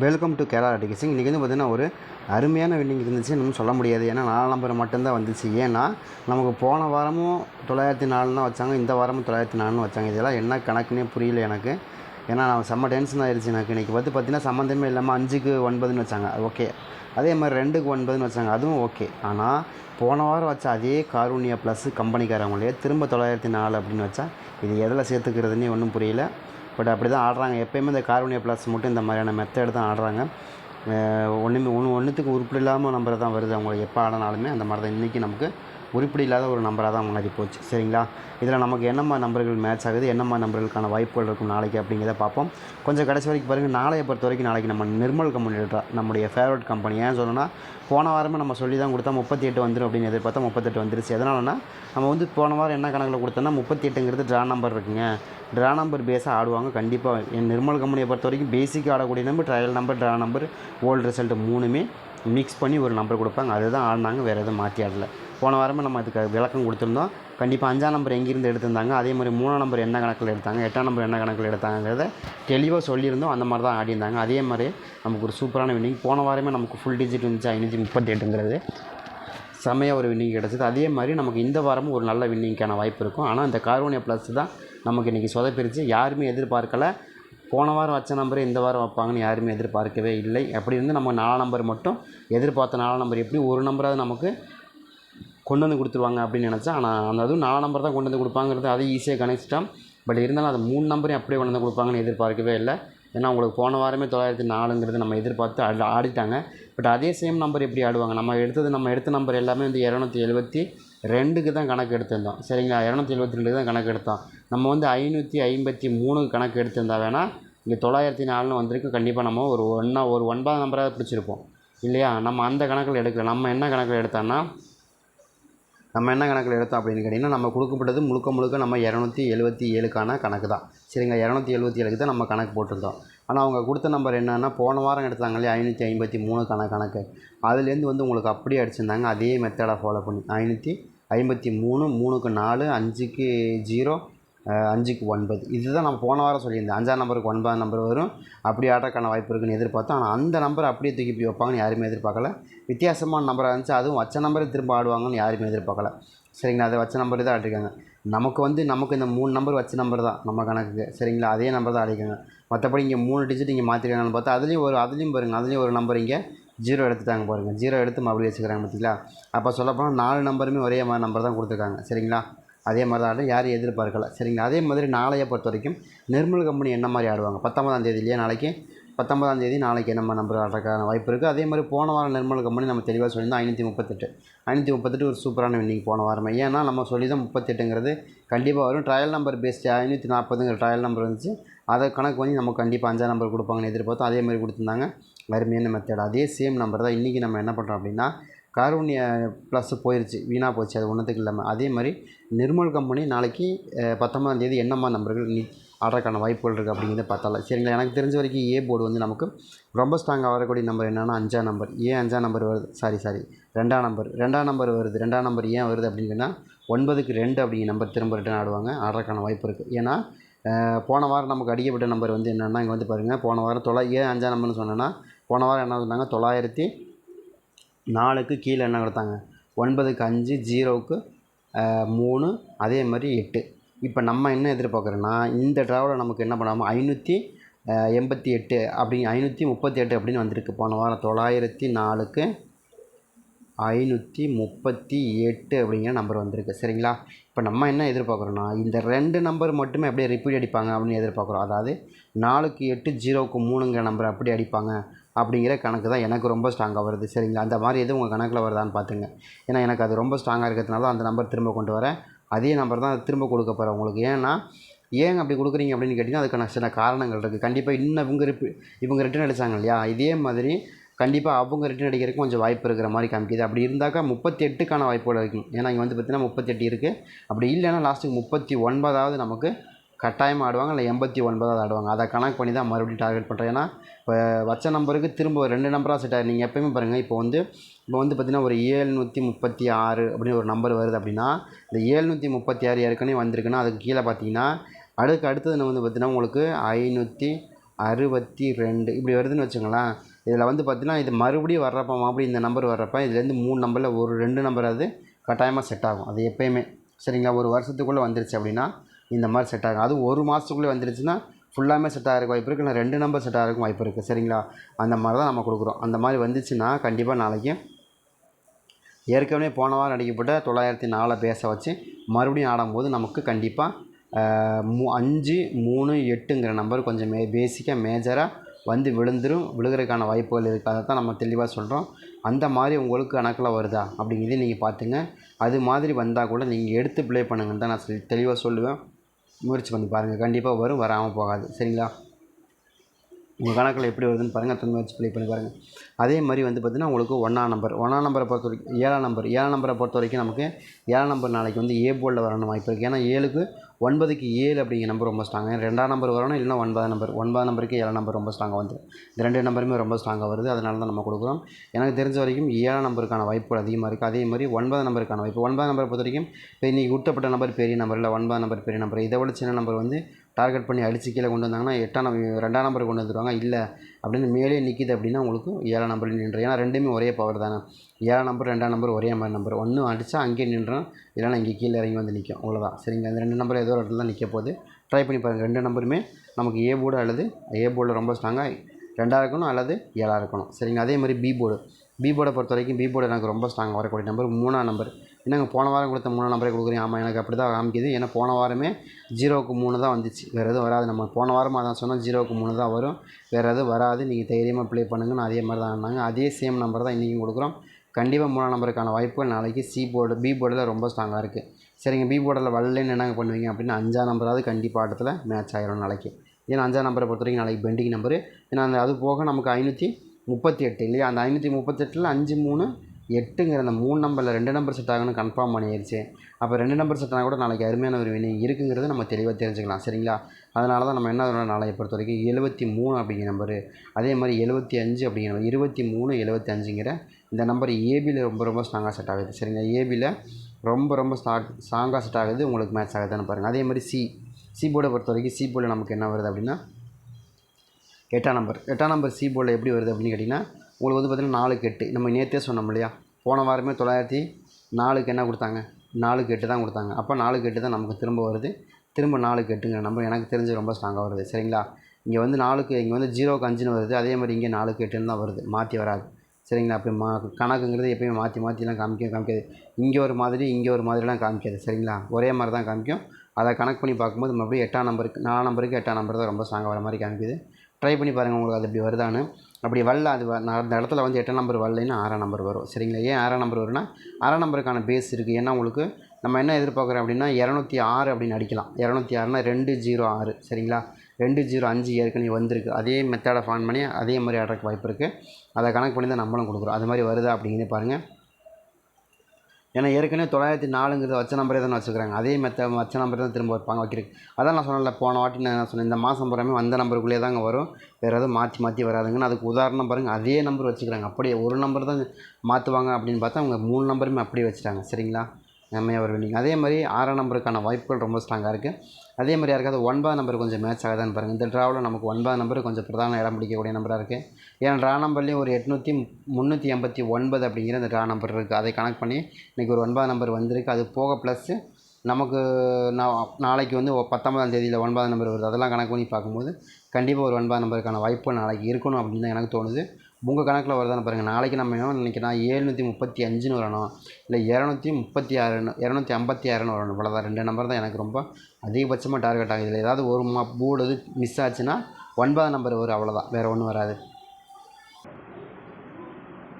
Welcome to Kerala டிகேசிங் இன்றைக்கி வந்து பார்த்திங்கன்னா ஒரு அருமையான வின்னிங் இருந்துச்சு. இன்னும் சொல்ல முடியாது. ஏன்னா நாலாம் நம்பர் மட்டும்தான் வந்துச்சு. ஏன்னா நமக்கு போன வாரமும் தொள்ளாயிரத்தி நாலுன்னு வச்சாங்க. இந்த வாரமும் தொள்ளாயிரத்தி நாலுன்னு வச்சாங்க. இதெல்லாம் என்ன கணக்குன்னே புரியல எனக்கு. ஏன்னா நான் செம்ம டென்ஷன் ஆயிடுச்சு எனக்கு. இன்றைக்கி வந்து பார்த்திங்கன்னா சம்மந்தமே இல்லாமல் அஞ்சுக்கு ஒன்பதுன்னு வச்சாங்க. அது ஓகே அதே மாதிரி ரெண்டுக்கு ஒன்பதுன்னு வச்சாங்க. அதுவும் ஓகே ஆனால் போன வாரம் வச்ச அதே காரூனியா ப்ளஸ் கம்பெனிக்காரவங்களே திரும்ப தொள்ளாயிரத்தி நாலு அப்படின்னு வச்சா இது எதில் சேர்த்துக்கிறதுனே ஒன்றும் புரியல. பட் அப்படி தான் ஆடுறாங்க. எப்போயுமே இந்த கார்பனியா பிளாஸ் மட்டும் இந்த மாதிரியான மெத்தட் தான் ஆடுறாங்க. ஒன்றுமே ஒன்று ஒன்றுத்துக்கு உருப்படி இல்லாமல் நம்பர் தான் வருது. அவங்க எப்போ ஆடினாலுமே அந்த மாதிரி தான் இன்றைக்கி நமக்கு உருப்படி இல்லாத ஒரு நம்பராக தான் மாறி போச்சு. சரிங்களா? இதில் நமக்கு என்னம்மா நம்பர்கள் மேட்ச் ஆகுது? என்னம்மா நம்பர்களுக்கான வாய்ப்புகள் இருக்கும் நாளைக்கு அப்படிங்கிறத பார்ப்போம். கொஞ்சம் கடைசி வரைக்கும் பாருங்கள் நாளையை பொறுத்த வரைக்கும் நாளைக்கு நம்ம நிர்மல் கம்பெனி நம்முடைய ஃபேவரட் கம்பெனி ஏன் சொல்லணும்னா போன வாரமே நம்ம சொல்லி தான் கொடுத்தா முப்பத்தி எட்டு வந்துடும் அப்படின்னு எதிர்பார்த்தா முப்பத்தெட்டு வந்துருச்சு. எதனாலனா நம்ம வந்து போன வாரம் என்ன கணக்கில் கொடுத்தோன்னா முப்பத்தி எட்டுங்கிறது ட்ரா நம்பர் இருக்குங்க ட்ரா நம்பர் பேஸாக ஆடுவாங்க கண்டிப்பாக என் நிர்மல் கம்பெனியை பொறுத்த வரைக்கும் பேசிக்காக ஆடக்கூடிய number trial number draw number old result மூணுமே மிக்ஸ் பண்ணி ஒரு நம்பர் கொடுப்பாங்க. அதுதான் ஆடினாங்க வேறு எதுவும் மாற்றி ஆடல. போன வாரமே நம்ம அதுக்கு விளக்கம் கொடுத்துருந்தோம். கண்டிப்பாக அஞ்சாம் நம்பர் எங்கேருந்து எடுத்திருந்தாங்க? அதே மாதிரி மூணாம் நம்பர் என்ன கணக்கில் எடுத்தாங்க? எட்டாம் நம்பர் என்ன கணக்கில் எடுத்தாங்கிறத தெளிவாக சொல்லியிருந்தோம். அந்த மாதிரி தான் ஆடியிருந்தாங்க. அதே மாதிரி நமக்கு ஒரு சூப்பரான வின்னிங். போன வாரமே நமக்கு ஃபுல் டிஜிட் இருந்துச்சு. ஐநூற்றி முப்பத்தி எட்டுங்கிறது செம்மையாக ஒரு வின்னிங் கிடச்சிது. அதே மாதிரி நமக்கு இந்த வாரமும் ஒரு நல்ல வின்னிங்க்கான வாய்ப்பு இருக்கும். ஆனால் இந்த கார்போனியா ப்ளஸ் தான் நமக்கு இன்றைக்கி சொதப்பிரிச்சு. யாருமே எதிர்பார்க்கலை. போன வாரம் வச்ச நம்பரை இந்த வாரம் வைப்பாங்கன்னு யாருமே எதிர்பார்க்கவே இல்லை. அப்படி இருந்து நம்ம நாலாம் நம்பர் மட்டும் எதிர்பார்த்த நாலாம் நம்பர் எப்படி? ஒரு நம்பராவது நமக்கு கொண்டு வந்து கொடுத்துருவாங்க அப்படின்னு நினச்சேன். ஆனால் அந்த அதுவும் நாலு நம்பர் தான் கொண்டு வந்து கொடுப்பாங்கிறது அதையும் ஈஸியாக கணிச்சிட்டோம் பட் இருந்தாலும் அது மூணு நம்பரையும் அப்படியே கொண்டு வந்து கொடுப்பாங்கன்னு எதிர்பார்க்கவே இல்லை. ஏன்னா உங்களுக்கு போன வாரமே தொள்ளாயிரத்தி நாலுங்கிறது நம்ம எதிர்பார்த்து ஆடி ஆடிட்டாங்க. பட் அதே சேம் நம்பர் எப்படி ஆடுவாங்க? நம்ம எடுத்தது நம்ம எடுத்த நம்பர் எல்லாமே வந்து இரநூத்தி எழுபத்தி ரெண்டுக்கு தான் கணக்கு எடுத்திருந்தோம். சரிங்களா? இரநூத்தி எழுபத்தி ரெண்டுக்கு தான் கணக்கு எடுத்தோம். நம்ம வந்து ஐநூற்றி ஐம்பத்தி மூணுக்கு கணக்கு எடுத்திருந்தா வேணால் இங்கே தொள்ளாயிரத்தி நாலுன்னு வந்திருக்கு. கண்டிப்பாக நம்ம ஒரு ஒன்றா ஒரு ஒன்பது நம்பராக பிடிச்சிருப்போம். இல்லையா? நம்ம அந்த கணக்கில் எடுக்கல. நம்ம என்ன கணக்கில் எடுத்தோன்னா நம்ம என்ன கணக்கில் எடுத்தோம் அப்படின்னு கேட்டிங்கன்னா நம்ம கொடுக்கப்பட்டது முழுக்க முழுக்க நம்ம இரநூத்தி எழுபத்தி ஏழுக்கான கணக்கு தான். சரிங்க இரநூத்தி எழுபத்தி ஏழுக்கு தான் நம்ம கணக்கு போட்டிருந்தோம். ஆனால் அவங்க கொடுத்த நம்பர் என்னென்னா போன வாரம் எடுத்தாங்க இல்லையா ஐநூற்றி ஐம்பத்தி மூணுக்கான கணக்கு. அதுலேருந்து வந்து உங்களுக்கு அப்படியே அடிச்சிருந்தாங்க. அதே மெத்தடை ஃபாலோ பண்ணி ஐநூற்றி ஐம்பத்தி மூணு மூணுக்கு நாலு அஞ்சுக்கு ஜீரோ அஞ்சுக்கு ஒன்பது. இதுதான் நம்ம போன வாரம் சொல்லியிருந்தேன். அஞ்சாம் நம்பருக்கு ஒன்பதாம் நம்பர் வரும். அப்படி ஆட்டக்கான வாய்ப்பு இருக்குன்னு எதிர்பார்த்தோம். ஆனால் அந்த நம்பர் அப்படியே தூக்கி இப்படி வைப்பாங்கன்னு யாருமே எதிர்பார்க்கல. வித்தியாசமான நம்பராக இருந்துச்சு. அதுவும் வச்ச நம்பரை திரும்ப ஆடுவாங்கன்னு யாருமே எதிர்பார்க்கல. சரிங்களா? அதை வச்ச நம்பர் தான் ஆடிருக்காங்க நமக்கு வந்து நமக்கு இந்த மூணு நம்பர் வச்ச நம்பர் தான் நம்ம கணக்குக்கு. சரிங்களா? அதே நம்பர் தான் ஆடிருக்காங்க மற்றபடி இங்கே மூணு டிஜிட் இங்கே மாற்றிருக்காங்கன்னு பார்த்தா அதுலேயும் ஒரு அதுலேயும் பாருங்கள் அதுலேயும் ஒரு நம்பர் இங்கே ஜீரோ எடுத்துட்டாங்க பாருங்கள் ஜீரோ எடுத்து மறுபடியும் வச்சுக்கிறாங்க பார்த்தீங்களா அப்போ சொல்லப்போனால் நாலு நம்பருமே ஒரே மாதிரி நம்பர் தான் கொடுத்துருக்காங்க. சரிங்களா? அதே மாதிரி தான் யாரும் எதிர்பார்க்கல. சரிங்களா? அதே மாதிரி நாளையை பொறுத்த வரைக்கும் நிர்மல் கம்பெனி என்ன மாதிரி ஆடுவாங்க? பத்தொன்பதாம் தேதி இல்லையா நாளைக்கு? பத்தொன்பதாம் தேதி நாளைக்கு நம்ம நம்பர் ஆடுறதுக்கான வாய்ப்பு இருக்குது அதே மாதிரி போன வாரம் நிர்மல் கம்பெனி நம்ம தெளிவாக சொல்லியிருந்தோம் ஐநூற்றி முப்பத்தெட்டு. ஐநூற்றி முப்பத்தெட்டு ஒரு சூப்பரான வின்னிங் போன வாரம். ஏன்னா நம்ம சொல்லி தான் முப்பத்தெட்டுங்கிறது கண்டிப்பாக வரும். ட்ரையல் நம்பர் பேஸ்டு ஐநூற்றி நாற்பதுங்கிற ட்ரையல் நம்பர் வந்துச்சு அதை கணக்கு பண்ணி நம்ம கண்டிப்பாக அஞ்சாம் நம்பர் கொடுப்பாங்கன்னு எதிர்பார்த்தோம். அதே மாதிரி கொடுத்துருந்தாங்க. அருமையான மெத்தட் அதே சேம் நம்பர் தான் இன்றைக்கி நம்ம என்ன பண்ணுறோம் அப்படின்னா கார்பனிய ப்ளஸ் போயிடுச்சு வீணாக போச்சு அது ஒன்றுத்துக்கு இல்லாமல் அதே மாதிரி நிர்மல் கம்பெனி நாளைக்கு பத்தொம்பதாம் தேதி என்னம்மா நம்பர்கள் நீ ஆடுறதுக்கான வாய்ப்புகள் இருக்குது அப்படிங்கிறத பார்த்தால. சரிங்களா எனக்கு தெரிஞ்ச வரைக்கும் ஏ போர்டு வந்து நமக்கு ரொம்ப ஸ்ட்ராங்காக வரக்கூடிய நம்பர் என்னென்னா அஞ்சாம் நம்பர் ஏன் அஞ்சாம் நம்பர் வருது. சாரி சாரி ரெண்டாம் நம்பர் ரெண்டாம் நம்பர் வருது. ரெண்டாம் நம்பர் ஏன் வருது அப்படின்னா ஒன்பதுக்கு ரெண்டு அப்படிங்கிற நம்பர் திரும்ப ரிட்டன் ஆடுவாங்க. ஆடுறதுக்கான வாய்ப்பு இருக்குது ஏன்னா போன வாரம் நமக்கு அடிக்கப்பட்ட நம்பர் வந்து என்னென்னா இங்கே வந்து பாருங்கள் போன வாரம் தொள்ளா ஏன் அஞ்சாம் நம்பர்னு சொன்னேன்னா போன வாரம் என்ன சொன்னாங்க தொள்ளாயிரத்தி நாலுக்கு கீழே என்ன கொடுத்தாங்க? ஒன்பதுக்கு அஞ்சு ஜீரோவுக்கு மூணு அதே மாதிரி எட்டு. இப்போ நம்ம என்ன எதிர்பார்க்குறோன்னா இந்த ட்ராவலில் நமக்கு என்ன பண்ணாமல் ஐநூற்றி எண்பத்தி எட்டு அப்படி ஐநூற்றி முப்பத்தி எட்டு அப்படின்னு வந்திருக்கு. போன வாரம் தொள்ளாயிரத்தி நாலுக்கு ஐநூற்றி முப்பத்தி எட்டு அப்படிங்கிற நம்பர் வந்திருக்கு. சரிங்களா? இப்போ நம்ம என்ன எதிர்பார்க்குறோன்னா இந்த ரெண்டு நம்பர் மட்டுமே அப்படியே ரிப்பீட் அடிப்பாங்க அப்படின்னு எதிர்பார்க்குறோம். அதாவது நாலுக்கு எட்டு ஜீரோவுக்கு மூணுங்கிற நம்பர் அப்படி அடிப்பாங்க. அப்படிங்கிற கணக்கு தான் எனக்கு ரொம்ப ஸ்ட்ராங்காக வருது. சரிங்களா? அந்த மாதிரி எதுவும் உங்கள் கணக்கில் வருதான்னு பார்த்துங்க ஏன்னா எனக்கு அது ரொம்ப ஸ்ட்ராங்காக இருக்கிறதுனால அந்த நம்பர் திரும்ப கொண்டு வரேன். அதே நம்பர் தான் திரும்ப கொடுக்க போகிறேன் உங்களுக்கு. ஏன்னா ஏன் அப்படி கொடுக்குறீங்க அப்படின்னு கேட்டிங்கன்னா அதுக்கான சில காரணங்கள் இருக்குது கண்டிப்பாக இன்னும் இவங்க ரிப்பு இவங்க ரிட்டர்ன் அடித்தாங்க இல்லையா? இதே மாதிரி கண்டிப்பாக அவங்க ரிட்டர்ன் அடிக்கிறதுக்கு கொஞ்சம் வாய்ப்பு இருக்கிற மாதிரி காமிக்குது. அப்படி இருந்தாக்கா முப்பத்தி எட்டுக்கான வாய்ப்புகள் இருக்கும். ஏன்னா இங்கே வந்து பார்த்திங்கன்னா முப்பத்தெட்டு இருக்குது அப்படி இல்லைன்னா லாஸ்ட்டுக்கு முப்பத்தி ஒன்பதாவது நமக்கு கட்டாயமாக ஆடுவாங்க இல்லை எண்பத்தி ஒன்பதாவது ஆடுவாங்க. அதை கணக்கு பண்ணி தான் மறுபடியும் டார்கெட் பண்ணுறேன் ஏன்னா இப்போ வச்ச நம்பருக்கு திரும்ப ரெண்டு நம்பராக செட் ஆகும் நீங்கள் எப்போயுமே பாருங்கள் இப்போ வந்து இப்போ வந்து பார்த்திங்கன்னா ஒரு ஏழ்நூற்றி முப்பத்தி ஆறு அப்படின்னு ஒரு நம்பர் வருது அப்படின்னா இந்த ஏழ்நூற்றி முப்பத்தி ஆறு ஏற்கனவே வந்திருக்குன்னா அதுக்கு கீழே பார்த்தீங்கன்னா அடுக்கு அடுத்தது வந்து பார்த்திங்கன்னா உங்களுக்கு ஐநூற்றி அறுபத்தி ரெண்டு இப்படி வருதுன்னு வச்சுங்களேன் இதில் வந்து பார்த்திங்கன்னா இது மறுபடியும் வர்றப்போ மறுபடியும் இந்த நம்பர் வர்றப்போ இதுலேருந்து மூணு நம்பரில் ஒரு ரெண்டு நம்பர் அது கட்டாயமாக செட் ஆகும். அது எப்பயுமே. சரிங்களா? ஒரு வருஷத்துக்குள்ளே வந்துருச்சு அப்படின்னா இந்த மாதிரி செட் ஆகும். அதுவும் ஒரு மாதத்துக்குள்ளே வந்துருச்சுன்னா ஃபுல்லாமே செட் ஆகிறதுக்கு வாய்ப்பு இருக்குது இல்லை ரெண்டு நம்பர் செட் ஆகிறதுக்கும் வாய்ப்பு இருக்குது சரிங்களா? அந்த மாதிரி தான் நம்ம கொடுக்குறோம். அந்த மாதிரி வந்துச்சுன்னா கண்டிப்பாக நாளைக்கு ஏற்கனவே போன வாரம் அடிக்கப்பட்ட தொள்ளாயிரத்தி நாலை பேச வச்சு மறுபடியும் ஆடும்போது நமக்கு கண்டிப்பாக மூ அஞ்சு மூணு எட்டுங்கிற நம்பர் கொஞ்சம் மே பேசிக்காக மேஜராக வந்து விழுந்துரும். விழுகிறதுக்கான வாய்ப்புகள் இருக்குது. அதை தான் நம்ம தெளிவாக சொல்கிறோம் அந்த மாதிரி உங்களுக்கு கணக்கில் வருதா அப்படிங்கிறதையும் நீங்கள் பார்த்துங்க. அது மாதிரி வந்தால் கூட நீங்கள் எடுத்து ப்ளே பண்ணுங்கன்னு தான் நான் சொல்லி தெளிவாக சொல்லுவேன். முயற்சி பண்ணி பாருங்கள் கண்டிப்பாக வரும் வராமல் போகாது. சரிங்களா? உங்கள் கணக்கில் எப்படி வருதுன்னு பாருங்கள் அத்தனை வச்சு ப்ளே பண்ணி பாருங்கள் அதே மாதிரி வந்து பார்த்திங்கன்னா உங்களுக்கு ஒன்றாம் நம்பர் ஒன்றாம் நம்பரை பொறுத்த வரைக்கும் ஏழாம் நம்பர் ஏழாம் நம்பரை பொறுத்த வரைக்கும் நமக்கு ஏழாம் நம்பர் நாளைக்கு வந்து ஏ போர்டில் வரணும் வாய்ப்பு இருக்குது ஏன்னா ஏழுக்கு ஒன்பதுக்கு ஏழு அப்படிங்கிற நம்பர் ரொம்ப ஸ்ட்ராங்காக ரெண்டாம் நம்பர் வரணும் இல்லைனா ஒன்பதாம் நம்பர் ஒன்பதாம் நம்பருக்கு ஏழாம் நம்பர் ரொம்ப ஸ்ட்ராங்காக வந்து இந்த ரெண்டு நம்பருமே ரொம்ப ஸ்ட்ராங்காக வருது. அதனால தான் நம்ம கொடுக்குறோம். எனக்கு தெரிஞ்ச வரைக்கும் ஏழாம் நம்பருக்கான வாய்ப்புகள் அதிகமாக இருக்குது அதே மாதிரி ஒன்பதாம் நம்பருக்கான வாய்ப்பு. ஒன்பதாம் நம்பரை பொறுத்த வரைக்கும் இப்போ இன்றைக்கி விட்டப்பட்ட நம்பர் பெரிய நம்பர் இல்லை ஒன்பதாம் நம்பர் பெரிய நம்பர் இதை விட சின்ன நம்பர் வந்து டார்கெட் பண்ணி அடித்து கீழே கொண்டு வந்தாங்கன்னா எட்டாம் நம்பர் ரெண்டாம் நம்பர் கொண்டு வந்துடுவாங்க இல்லை அப்படின்னு மேலே நிற்கிது அப்படின்னா உங்களுக்கு ஏழாம் நம்பர் நின்று ஏன்னா ரெண்டுமே ஒரே பவர் தானே. ஏழாம் நம்பர் ரெண்டாம் நம்பர் ஒரே மாதிரி நம்பர் ஒன்று அடித்தா அங்கேயே நின்றோம் இல்லைன்னா இங்கே கீழே இறங்கி வந்து நிற்கும் அவ்வளோதான் சரிங்க அந்த ரெண்டு நம்பர் ஏதோ ஒரு இடத்துல தான் நிற்க போகுது. ட்ரை பண்ணி பாருங்கள் ரெண்டு நம்பருமே நமக்கு ஏ போர்டு அல்லது ஏ போர்டில் ரொம்ப ஸ்ட்ராங்காக ரெண்டாக இருக்கணும் அல்லது ஏழாக இருக்கணும். சரிங்க அதே மாதிரி பி போர்டு பி போர்டை பொறுத்த வரைக்கும் பி போர்டு எனக்கு ரொம்ப ஸ்ட்ராங்காக வரக்கூடிய நம்பர் மூணாம் நம்பர் என்னங்க போன வாரம் கொடுத்த மூணு நம்பரே கொடுக்குறீங்க. ஆமாம் எனக்கு அப்படி தான் காமிக்குது. ஏன்னா போன வாரமே ஜீரோவுக்கு மூணு தான் வந்துச்சு. வேறு எதுவும் வராது. நம்ம போன வாரமாக அதான் சொன்னோம். ஜீரோவுக்கு மூணு தான் வரும். வேறு எதுவும் வராது. நீங்கள் தைரியமாக ப்ளே பண்ணுங்கன்னு அதே மாதிரி தான் ஆனாங்க. அதே சேம் நம்பர் தான் இன்றைக்கும் கொடுக்குறோம். கண்டிப்பாக மூணாம் நம்பருக்கான வாய்ப்புகள் நாளைக்கு சி போர்டு பி போர்டில் ரொம்ப ஸ்ட்ராங்காக இருக்குது சரிங்க பி போர்டில் வரலன்னு என்னங்க பண்ணுவீங்க அப்படின்னா அஞ்சாம் நம்பராவது கண்டிப்பாக ஆட்டத்தில் மேட்ச் ஆகிடும் நாளைக்கு. ஏன்னா அஞ்சாம் நம்பரை பொறுத்த வரைக்கும் நாளைக்கு பெண்டிங் நம்பரு ஏன்னா அந்த அது போக நமக்கு ஐநூற்றி முப்பத்தி எட்டு இல்லையா? அந்த ஐநூற்றி முப்பத்தெட்டில் அஞ்சு மூணு எட்டுங்கிற அந்த மூணு நம்பரில் ரெண்டு நம்பர் செட் ஆகணும்னு கன்ஃபார்ம் பண்ணிடுச்சு அப்போ ரெண்டு நம்பர் செட் ஆனால் கூட நாளைக்கு அருமையான ஒரு வினிங் இருக்குங்கிறத நம்ம தெளிவாக தெரிஞ்சுக்கலாம் சரிங்களா? அதனால தான் நம்ம என்ன பண்ணணும் நாளைக்கு பொறுத்த வரைக்கும் எழுபத்தி மூணு அப்படிங்கிற நம்பரு அதே மாதிரி எழுபத்தி அஞ்சு அப்படிங்கிற நம்பர் இருபத்தி மூணு எழுபத்தி அஞ்சுங்கிற இந்த நம்பர் ஏபியில் ரொம்ப ரொம்ப ஸ்ட்ராங்காக செட் ஆகுது சரிங்களா? ஏபியில் ரொம்ப ரொம்ப ஸ்டாக் ஸ்ட்ராங்காக செட் ஆகுது உங்களுக்கு மேட்ச் ஆகுதுன்னு பாருங்கள் அதே மாதிரி சி சி போர்டை பொறுத்த வரைக்கும் சி போர்டில் நமக்கு என்ன வருது அப்படின்னா எட்டாம் நம்பர் எட்டாம் நம்பர் சி போர்டில் எப்படி வருது அப்படின்னு கேட்டிங்கன்னா உங்களுக்கு வந்து பார்த்திங்கன்னா நாலுக்கு எட்டு. நம்ம நேற்றே சொன்னோம் இல்லையா? போன வாரமே தொள்ளாயிரத்தி நாலுக்கு என்ன கொடுத்தாங்க? நாலுக்கு எட்டு தான் கொடுத்தாங்க. அப்போ நாலுக்கு எட்டு தான் நமக்கு திரும்ப வருது. திரும்ப நாலுக்கு எட்டுங்கிற நம்பர் எனக்கு தெரிஞ்சு ரொம்ப ஸ்ட்ராங்காக வருது. சரிங்களா? இங்கே வந்து நாலுக்கு இங்கே வந்து ஜீரோக்கு அஞ்சுன்னு வருது. அதே மாதிரி இங்கே நாலுக்கு எட்டுன்னு தான் வருது. மாற்றி வராது. சரிங்களா? அப்படி மா கணக்குங்கிறது எப்பயுமே மாற்றி மாற்றிலாம் காமிக்க காமிக்காது. இங்கே ஒரு மாதிரி இங்கே ஒரு மாதிரிலாம் காமிக்காது. சரிங்களா? ஒரே மாதிரி தான் காமிக்கும். அதை கணக்கு பண்ணி பார்க்கும்போது மறுபடியும் எட்டாம் நம்பருக்கு நாலாம் நம்பருக்கு எட்டாம் நம்பர் தான் ரொம்ப ஸ்ட்ராங்காக வர மாதிரி காமிக்குது. ட்ரை பண்ணி பாருங்கள் உங்களுக்கு அது இப்படி வருதான்னு. அப்படி வரல அது வ- நான் அந்த இடத்துல வந்து எட்டாம் நம்பர் வரலைன்னா ஆறாம் நம்பர் வரும். சரிங்களா? ஏன் ஆறாம் நம்பர் வரும்னா ஆறாம் நம்பருக்கான பேஸ் இருக்குது ஏன்னா உங்களுக்கு நம்ம என்ன எதிர்பார்க்குறோம் அப்படின்னா இரநூத்தி ஆறு அப்படின்னு அடிக்கலாம். இரநூத்தி ஆறுனா ரெண்டு ஜீரோ ஆறு. சரிங்களா? ரெண்டு ஜீரோ அஞ்சு ஏற்கனவே வந்திருக்கு. அதே மெத்தடை ஃபான் பண்ணி அதே மாதிரி ஆடுறதுக்கு வாய்ப்பு இருக்குது அதை கணக்கு பண்ணி தான் நம்மளும் கொடுக்குறோம். அது மாதிரி வருதா அப்படிங்கிறது பாருங்கள் ஏன்னா ஏற்கனவே தொள்ளாயிரத்தி நாலுங்கிறது வச்ச நம்பரே தானே வச்சுக்கிறாங்க அதே மெத்த வச்ச நம்பர் தான் திரும்ப வைப்பாங்க வைக்கிறது அதான் நான் சொன்னேன்ல போன வாட்டி நான் என்ன சொன்னேன் இந்த மாதம் பூராமே வந்த நம்பருக்குள்ளே தாங்க வரும். வேறு எதுவும் மாற்றி மாற்றி வராதுங்கன்னு அதுக்கு உதாரணம் பாருங்கள் அதே நம்பர் வச்சுக்கிறாங்க அப்படியே ஒரு நம்பர் தான் மாற்றுவாங்க அப்படின்னு பார்த்தா அவங்க மூணு நம்பருமே அப்படியே வச்சுட்டாங்க. சரிங்களா? நம்ம ஒரு நீங்கள் அதே மாதிரி ஆறாம் நம்பருக்கான வாய்ப்புகள் ரொம்ப ஸ்ட்ராங்காக இருக்குது அதே மாதிரி யாருக்காவது ஒன்பதாம் நம்பர் கொஞ்சம் மேட்ச் ஆகுதான்னு பாருங்கள் இந்த ட்ராவில் நமக்கு ஒன்பதாம் நம்பர் கொஞ்சம் பிரதான இடம் பிடிக்கக்கூடிய நம்பராக இருக்குது ஏன்னா ட்ரா நம்பர்லேயும் ஒரு எட்நூற்றி முந்நூற்றி எண்பத்தி ஒன்பது அப்படிங்கிற அந்த ட்ரா நம்பர் இருக்குது அதை கனெக்ட் பண்ணி இன்றைக்கி ஒரு ஒன்பதாம் நம்பர் வந்திருக்கு. அது போக ப்ளஸ்ஸு நமக்கு நான் நாளைக்கு வந்து பத்தொம்பதாம் பத்தொன்பதாம் தேதியில் ஒன்பதாம் நம்பர் வருது. அதெல்லாம் கணக்கு பண்ணி பார்க்கும்போது கண்டிப்பாக ஒரு ஒன்பதாம் நம்பருக்கான வாய்ப்பு நாளைக்கு இருக்கணும் அப்படின்னு தான் எனக்கு தோணுது. உங்கள் கணக்கில் வருதான்னு பாருங்கள் நாளைக்கு நம்ம என்ன நினைக்கிறோம் ஏழ்நூற்றி முப்பத்தி அஞ்சுன்னு வரணும். இல்லை இரநூத்தி முப்பத்தி ஆறுன்னு இரநூத்தி ஐம்பத்தி ஆறுன்னு வரணும். இவ்வளோதான் ரெண்டு நம்பர் தான் எனக்கு ரொம்ப அதிகபட்சமாக டார்கெட் ஆகுது. இதில் ஏதாவது ஒரு மா மிஸ் ஆச்சுன்னா ஒன்பதாம் நம்பர் வரும். அவ்வளோதான் வேறு ஒன்றும் வராது.